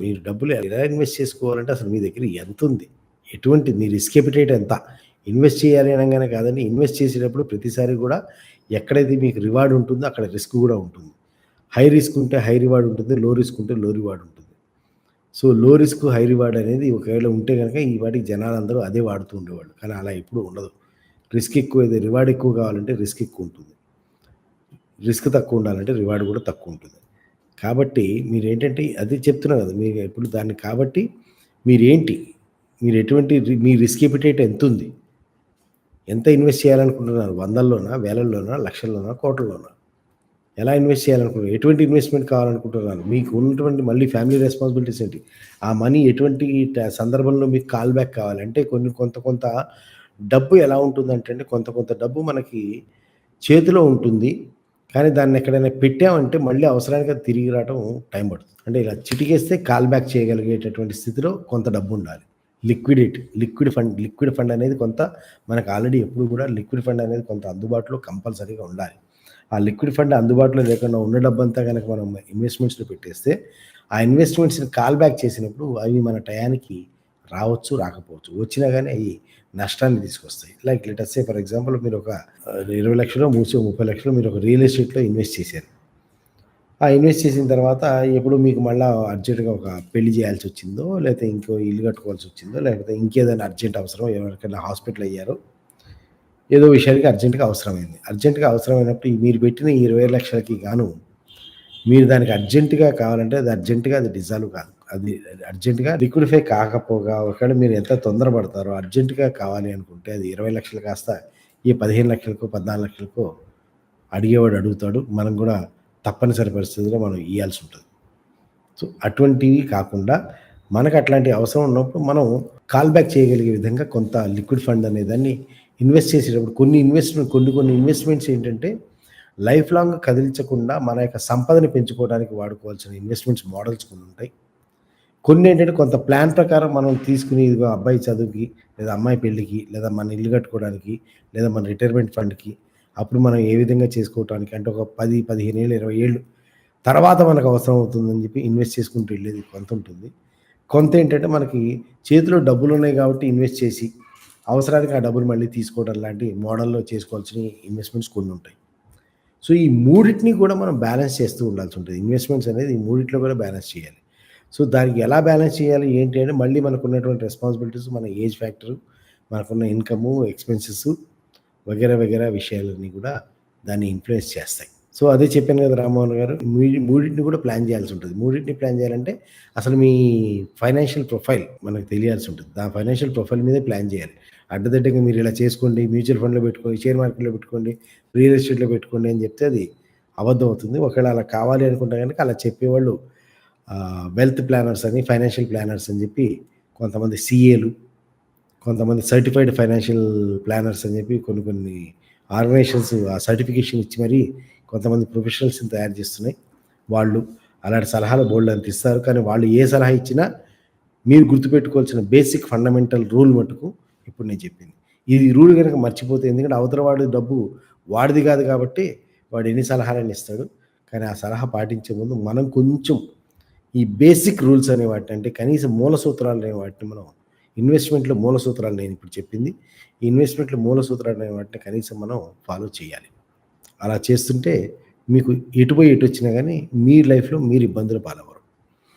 మీరు డబ్బులు ఎలా ఇన్వెస్ట్ చేసుకోవాలంటే అసలు మీ దగ్గర ఎంత ఉంది? ఎటువంటి మీ రిస్క్ ఎపిటేట్ ఎంత? ఇన్వెస్ట్ చేయాలి అనగానే కాదండి ఇన్వెస్ట్ చేసేటప్పుడు ప్రతిసారి కూడా ఎక్కడైతే మీకు రివార్డ్ ఉంటుందో అక్కడ రిస్క్ కూడా ఉంటుంది. హై రిస్క్ ఉంటే హై రివార్డ్ ఉంటుంది లో రిస్క్ ఉంటే లో రివార్డ్ ఉంటుంది. సో లో రిస్క్ హై రివార్డ్ అనేది ఒకవేళ ఉంటే కనుక ఈ వాటికి జనాలందరూ అదే వాడుతూ ఉండేవాళ్ళు. కానీ అలా ఎప్పుడు ఉండదు. రిస్క్ ఎక్కువ అయితే రివార్డ్ ఎక్కువ కావాలంటే రిస్క్ ఎక్కువ ఉంటుంది. రిస్క్ తక్కువ ఉండాలంటే రివార్డ్ కూడా తక్కువ ఉంటుంది. కాబట్టి మీరు ఏంటంటే అది చెప్తున్నా కదా మీరు ఇప్పుడు దాన్ని కాబట్టి మీరేంటి మీరు ఎటువంటి మీ రిస్క్ ఎపిటేట్ ఎంత ఉంది ఎంత ఇన్వెస్ట్ చేయాలనుకుంటున్నారు? వందల్లోనా వేలల్లోనా లక్షల్లోనా కోట్లలోనా? ఎలా ఇన్వెస్ట్ చేయాలనుకుంటున్నారు? ఎటువంటి ఇన్వెస్ట్మెంట్ కావాలనుకుంటున్నారు? మీకు ఉన్నటువంటి మళ్ళీ ఫ్యామిలీ రెస్పాన్సిబిలిటీస్ ఏంటి? ఆ మనీ ఎటువంటి సందర్భంలో మీకు కాల్ బ్యాక్ కావాలంటే కొన్ని కొంత కొంత డబ్బు ఎలా ఉంటుందంటే అంటే కొంత కొంత డబ్బు మనకి చేతిలో ఉంటుంది. కానీ దాన్ని ఎక్కడైనా పెట్టామంటే మళ్ళీ అవసరానికి తిరిగి రావడం టైం పడుతుంది. అంటే ఇలా చిటికేస్తే కాల్ బ్యాక్ చేయగలిగేటటువంటి స్థితిలో కొంత డబ్బు ఉండాలి. Liquidity liquid fund liquid fund అనేది కొంత మనకు ఆల్రెడీ ఎప్పుడు కూడా లిక్విడ్ ఫండ్ అనేది కొంత అందుబాటులో కంపల్సరీగా ఉండాలి. ఆ లిక్విడ్ ఫండ్ అందుబాటులో లేకుండా ఉన్న డబ్బంతా కనుక మనం ఇన్వెస్ట్మెంట్స్లో పెట్టేస్తే ఆ ఇన్వెస్ట్మెంట్స్ని కాల్ బ్యాక్ చేసినప్పుడు అవి మన టయానికి రావచ్చు రాకపోవచ్చు. వచ్చినా కానీ అవి నష్టాన్ని తీసుకొస్తాయి. Like let's say for example మీరు ఒక ఇరవై లక్షలు మూసి ముప్పై లక్షలు మీరు ఒక రియల్ ఎస్టేట్లో ఇన్వెస్ట్ చేశారు. ఆ ఇన్వెస్ట్ చేసిన తర్వాత ఎప్పుడు మీకు మళ్ళీ అర్జెంటుగా ఒక పెళ్ళి చేయాల్సి వచ్చిందో లేకపోతే ఇంకో ఇల్లు కట్టుకోవాల్సి వచ్చిందో లేకపోతే ఇంకేదైనా అర్జెంట్ అవసరం ఎవరికైనా హాస్పిటల్ అయ్యారు ఏదో విషయానికి అర్జెంటుగా అవసరమైంది. అర్జెంటుగా అవసరమైనప్పుడు మీరు పెట్టిన ఇరవై లక్షలకి గాను మీరు దానికి అర్జెంటుగా కావాలంటే అది అర్జెంటుగా అది డిజాల్వ్ కాదు. అది అర్జెంటుగా లిక్విడిఫై కాకపోగా ఒకవేళ మీరు ఎంత తొందరపడతారో అర్జెంటుగా కావాలి అనుకుంటే అది ఇరవై లక్షలు కాస్త ఈ పదిహేను లక్షలకో పద్నాలుగు లక్షలకో అడిగేవాడు అడుగుతాడు. మనం కూడా తప్పనిసరి పరిస్థితుల్లో మనం ఇవ్వాల్సి ఉంటుంది. సో అటువంటివి కాకుండా మనకు అట్లాంటి అవసరం ఉన్నప్పుడు మనం కాల్ బ్యాక్ చేయగలిగే విధంగా కొంత లిక్విడ్ ఫండ్ అనే దాన్ని ఇన్వెస్ట్ చేసేటప్పుడు కొన్ని ఇన్వెస్ట్మెంట్ కొన్ని కొన్ని ఇన్వెస్ట్మెంట్స్ ఏంటంటే లైఫ్ లాంగ్ కదిలించకుండా మన యొక్క సంపదని పెంచుకోవడానికి వాడుకోవాల్సిన ఇన్వెస్ట్మెంట్స్ మోడల్స్ కొన్ని ఉంటాయి. కొన్ని ఏంటంటే కొంత ప్లాన్ ప్రకారం మనం తీసుకుని ఇదిగో అబ్బాయి చదువుకి లేదా అమ్మాయి పెళ్ళికి లేదా మన ఇల్లు కట్టుకోవడానికి లేదా మన రిటైర్మెంట్ ఫండ్కి అప్పుడు మనం ఏ విధంగా చేసుకోవడానికి అంటే ఒక పది పదిహేను ఏళ్ళు ఇరవై ఏళ్ళు తర్వాత మనకు అవసరం అవుతుందని చెప్పి ఇన్వెస్ట్ చేసుకుంటూ వెళ్ళేది కొంత ఉంటుంది. కొంత ఏంటంటే మనకి చేతిలో డబ్బులు ఉన్నాయి కాబట్టి ఇన్వెస్ట్ చేసి అవసరానికి ఆ డబ్బులు మళ్ళీ తీసుకోవడం లాంటి మోడల్లో చేసుకోవాల్సిన ఇన్వెస్ట్మెంట్స్ కొన్ని ఉంటాయి. సో ఈ మూడింటిని కూడా మనం బ్యాలెన్స్ చేస్తూ ఉండాల్సి ఉంటుంది. ఇన్వెస్ట్మెంట్స్ అనేది ఈ మూడిట్లో కూడా బ్యాలెన్స్ చేయాలి. సో దానికి ఎలా బ్యాలెన్స్ చేయాలి ఏంటి అంటే మళ్ళీ మనకు ఉన్నటువంటి రెస్పాన్సిబిలిటీస్ మన ఏజ్ ఫ్యాక్టరు మనకున్న ఇన్కము ఎక్స్పెన్సెస్ వగేరా వగేరా విషయాలన్నీ కూడా దాన్ని ఇన్ఫ్లుయెన్స్ చేస్తాయి. సో అదే చెప్పాను కదా రామ్మోహన్ గారు మూడింటిని కూడా ప్లాన్ చేయాల్సి ఉంటుంది. మూడింటిని ప్లాన్ చేయాలంటే అసలు మీ ఫైనాన్షియల్ ప్రొఫైల్ మనకు తెలియాల్సి ఉంటుంది. ఆ ఫైనాన్షియల్ ప్రొఫైల్ మీదే ప్లాన్ చేయాలి. అడ్డదిడ్డంగా మీరు ఇలా చేసుకోండి మ్యూచువల్ ఫండ్లో పెట్టుకోండి షేర్ మార్కెట్లో పెట్టుకోండి రియల్ ఎస్టేట్లో పెట్టుకోండి అని చెప్తే అది అబద్ధం అవుతుంది. ఒకవేళ అలా కావాలి అనుకుంటే కనుక అలా చెప్పేవాళ్ళు వెల్త్ ప్లానర్స్ అని ఫైనాన్షియల్ ప్లానర్స్ అని చెప్పి కొంతమంది సిఏలు కొంతమంది సర్టిఫైడ్ ఫైనాన్షియల్ ప్లానర్స్ అని చెప్పి కొన్ని కొన్ని ఆర్గనైజేషన్స్ ఆ సర్టిఫికేషన్ ఇచ్చి మరీ కొంతమంది ప్రొఫెషనల్స్ని తయారు చేస్తున్నాయి. వాళ్ళు అలాంటి సలహాలు బోల్డ్ అంత ఇస్తారు కానీ వాళ్ళు ఏ సలహా ఇచ్చినా మీరు గుర్తుపెట్టుకోవాల్సిన బేసిక్ ఫండమెంటల్ రూల్ మటుకు ఇప్పుడు నేను చెప్పింది. ఇది రూల్ కనుక మర్చిపోతే ఎందుకంటే అవతల వాడి డబ్బు వాడిది కాదు కాబట్టి వాడు ఎన్ని సలహాలని ఇస్తాడు. కానీ ఆ సలహా పాటించే ముందు మనం కొంచెం ఈ బేసిక్ రూల్స్ అనే వాటిని అంటే కనీసం మూల సూత్రాలు అనే వాటిని మనం ఇన్వెస్ట్మెంట్లో మూల సూత్రాలు నేను ఇప్పుడు చెప్పింది. ఈ ఇన్వెస్ట్మెంట్లో మూల సూత్రాలు అనే వాటిని కనీసం మనం ఫాలో చేయాలి. అలా చేస్తుంటే మీకు ఎటుపోయి ఎటు వచ్చినా కానీ మీ లైఫ్లో మీరు ఇబ్బందులు పాలవ్వాలి